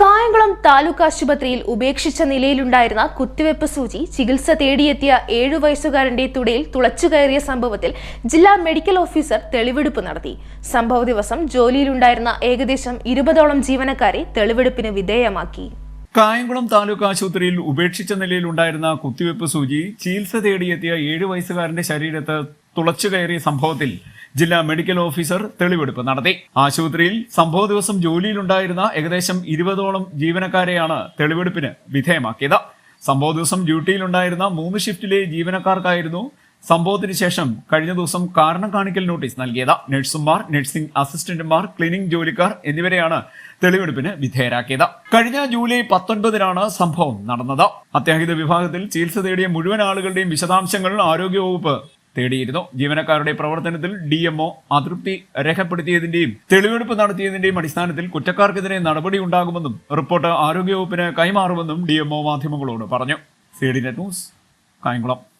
കായംകുളം താലൂക്ക് ആശുപത്രിയിൽ ഉപേക്ഷിച്ച നിലയിലുണ്ടായിരുന്ന കുത്തിവെപ്പ് സൂചി ചികിത്സ തേടിയെത്തിയ ഏഴു വയസ്സുകാരന്റെ തുടയിൽ തുളച്ചുകയറിയ സംഭവത്തിൽ ജില്ലാ മെഡിക്കൽ ഓഫീസർ തെളിവെടുപ്പ് നടത്തി. സംഭവ ദിവസം ജോലിയിലുണ്ടായിരുന്ന ഏകദേശം ഇരുപതോളം ജീവനക്കാരെ തെളിവെടുപ്പിന് വിധേയമാക്കി. കായംകുളം താലൂക്ക് ആശുപത്രിയിൽ ഉപേക്ഷിച്ച നിലയിൽ ഉണ്ടായിരുന്ന കുത്തിവെപ്പ് സൂചി ചികിത്സ തേടിയെത്തിയ ഏഴു വയസ്സുകാരന്റെ ശരീരത്ത് തുളച്ചു കയറിയ സംഭവത്തിൽ ജില്ലാ മെഡിക്കൽ ഓഫീസർ തെളിവെടുപ്പ് നടത്തി. ആശുപത്രിയിൽ സംഭവ ദിവസം ജോലിയിലുണ്ടായിരുന്ന ഏകദേശം ഇരുപതോളം ജീവനക്കാരെയാണ് തെളിവെടുപ്പിന് വിധേയമാക്കിയത്. സംഭവ ദിവസം ഡ്യൂട്ടിയിലുണ്ടായിരുന്ന മൂന്ന് ഷിഫ്റ്റിലെ ജീവനക്കാർക്കായിരുന്നു സംഭവത്തിന് ശേഷം കഴിഞ്ഞ ദിവസം കാരണം കാണിക്കൽ നോട്ടീസ് നൽകിയത്. നഴ്സുമാർ നഴ്സിംഗ് അസിസ്റ്റന്റുമാർ ക്ലീനിംഗ് ജോലിക്കാർ എന്നിവരെയാണ് തെളിവെടുപ്പിന് വിധേയരാക്കിയത്. കഴിഞ്ഞ ജൂലൈ പത്തൊൻപതിനാണ് സംഭവം നടന്നത്. അത്യാഹിത വിഭാഗത്തിൽ ചികിത്സ തേടിയ മുഴുവൻ ആളുകളുടെയും വിശദാംശങ്ങൾ ആരോഗ്യവകുപ്പ് തേടിയിരുന്നു. ജീവനക്കാരുടെ പ്രവർത്തനത്തിൽ ഡി എംഒ അതൃപ്തി രേഖപ്പെടുത്തിയതിന്റെയും തെളിവെടുപ്പ് നടത്തിയതിന്റെയും അടിസ്ഥാനത്തിൽ കുറ്റക്കാർക്കെതിരെ നടപടി ഉണ്ടാകുമെന്നും റിപ്പോർട്ട് ആരോഗ്യവകുപ്പിന് കൈമാറുമെന്നും ഡി എംഒ മാധ്യമങ്ങളോട് പറഞ്ഞു. C D net news Kayamkulam.